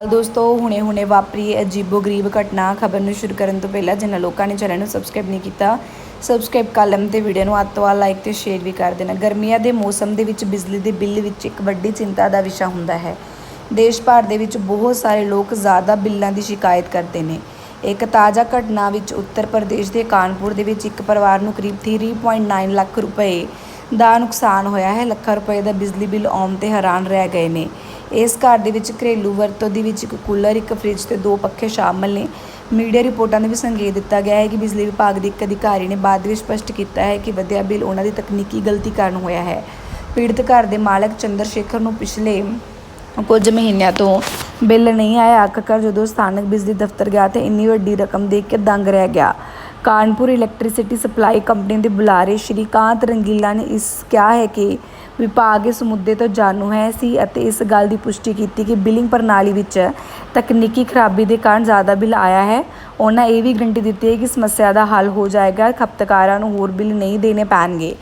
ਦੋਸਤੋ, ਹੁਣੇ ਹੁਣੇ ਵਾਪਰੀ ਅਜੀਬੋ-ਗਰੀਬ ਘਟਨਾ। ਖਬਰ ਨੂੰ ਸ਼ੁਰੂ ਕਰਨ ਤੋਂ ਪਹਿਲਾਂ ਜਿਨ੍ਹਾਂ ਲੋਕਾਂ ਨੇ ਚੈਨਲ ਨੂੰ ਸਬਸਕ੍ਰਾਈਬ ਨਹੀਂ ਕੀਤਾ, ਸਬਸਕ੍ਰਾਈਬ ਕਰ ਲੈਣ ਤੇ ਵੀਡੀਓ ਨੂੰ ਅੱਧ ਤੋਂ ਵੱਧ ਲਾਈਕ ਤੇ ਸ਼ੇਅਰ ਵੀ ਕਰ ਦੇਣਾ। ਗਰਮੀਆਂ ਦੇ ਮੌਸਮ ਦੇ ਵਿੱਚ ਬਿਜਲੀ ਦੇ ਬਿੱਲ ਵਿੱਚ ਇੱਕ ਵੱਡੀ ਚਿੰਤਾ ਦਾ ਵਿਸ਼ਾ ਹੁੰਦਾ ਹੈ। ਦੇਸ਼ ਭਰ ਦੇ ਵਿੱਚ ਬਹੁਤ ਸਾਰੇ ਲੋਕ ਜ਼ਿਆਦਾ ਬਿੱਲਾਂ ਦੀ ਸ਼ਿਕਾਇਤ ਕਰਦੇ ਨੇ। ਇੱਕ ਤਾਜ਼ਾ ਘਟਨਾ ਵਿੱਚ ਉੱਤਰ ਪ੍ਰਦੇਸ਼ ਦੇ ਕਾਨਪੁਰ ਦੇ ਵਿੱਚ ਇੱਕ ਪਰਿਵਾਰ ਨੂੰ ਕਰੀਬ 3.9 ਲੱਖ ਰੁਪਏ ਦਾ ਨੁਕਸਾਨ ਹੋਇਆ ਹੈ। ਲੱਖਾਂ ਰੁਪਏ ਦਾ ਬਿਜਲੀ ਬਿੱਲ ਆਉਣ ਤੇ ਹੈਰਾਨ ਰਹਿ ਗਏ ਨੇ। ਇਸ ਘਰ ਦੇ ਵਿੱਚ ਘਰੇਲੂ ਵਰਤੋਂ ਦੇ ਵਿੱਚ ਇੱਕ ਕੂਲਰ, ਇੱਕ ਫ੍ਰਿਜ ਤੇ ਦੋ ਪੱਖੇ ਸ਼ਾਮਲ ਨੇ। ਮੀਡੀਆ ਰਿਪੋਰਟਾਂ ਨੇ ਵੀ ਸੰਕੇਤ ਦਿੱਤਾ ਗਿਆ ਹੈ ਕਿ ਬਿਜਲੀ ਵਿਭਾਗ ਦੇ ਇੱਕ ਅਧਿਕਾਰੀ ਨੇ ਬਾਅਦ ਵਿੱਚ ਸਪਸ਼ਟ ਕੀਤਾ ਹੈ ਕਿ ਵਧਿਆ ਬਿੱਲ ਉਹਨਾਂ ਦੀ ਤਕਨੀਕੀ ਗਲਤੀ ਕਾਰਨ ਹੋਇਆ ਹੈ। ਪੀੜਤ ਘਰ ਦੇ ਮਾਲਕ ਚੰਦਰ ਸ਼ੇਖਰ ਨੂੰ ਪਿਛਲੇ ਕੁਝ ਮਹੀਨਿਆਂ ਤੋਂ ਬਿੱਲ ਨਹੀਂ ਆਇਆ। ਆਖਰਕਾਰ ਜਦੋਂ ਸਥਾਨਕ ਬਿਜਲੀ ਦਫ਼ਤਰ ਗਿਆ ਤੇ ਇੰਨੀ ਵੱਡੀ ਰਕਮ ਦੇਖ ਕੇ ਦੰਗ ਰਹਿ ਗਿਆ। ਕਾਨਪੁਰ ਇਲੈਕਟ੍ਰਿਸਿਟੀ ਸਪਲਾਈ ਕੰਪਨੀ ਦੇ ਬੁਲਾਰੇ ਸ਼੍ਰੀਕਾਂਤ ਰੰਗੀਲਾ ਨੇ ਇਸ ਕਿਹਾ ਹੈ ਕਿ ਵਿਭਾਗ ਇਸ ਮੁੱਦੇ ਤੋਂ ਜਾਣੂ ਹੈ ਸੀ ਅਤੇ ਇਸ ਗੱਲ ਦੀ ਪੁਸ਼ਟੀ ਕੀਤੀ ਕਿ ਬਿਲਿੰਗ ਪ੍ਰਣਾਲੀ ਵਿੱਚ ਤਕਨੀਕੀ ਖਰਾਬੀ ਦੇ ਕਾਰਨ ਜ਼ਿਆਦਾ ਬਿੱਲ ਆਇਆ ਹੈ। ਉਹਨਾਂ ਇਹ ਵੀ ਗਰੰਟੀ ਦਿੱਤੀ ਹੈ ਕਿ ਸਮੱਸਿਆ ਦਾ ਹੱਲ ਹੋ ਜਾਏਗਾ। ਖਪਤਕਾਰਾਂ ਨੂੰ ਹੋਰ ਬਿੱਲ ਨਹੀਂ ਦੇਣੇ ਪੈਣਗੇ।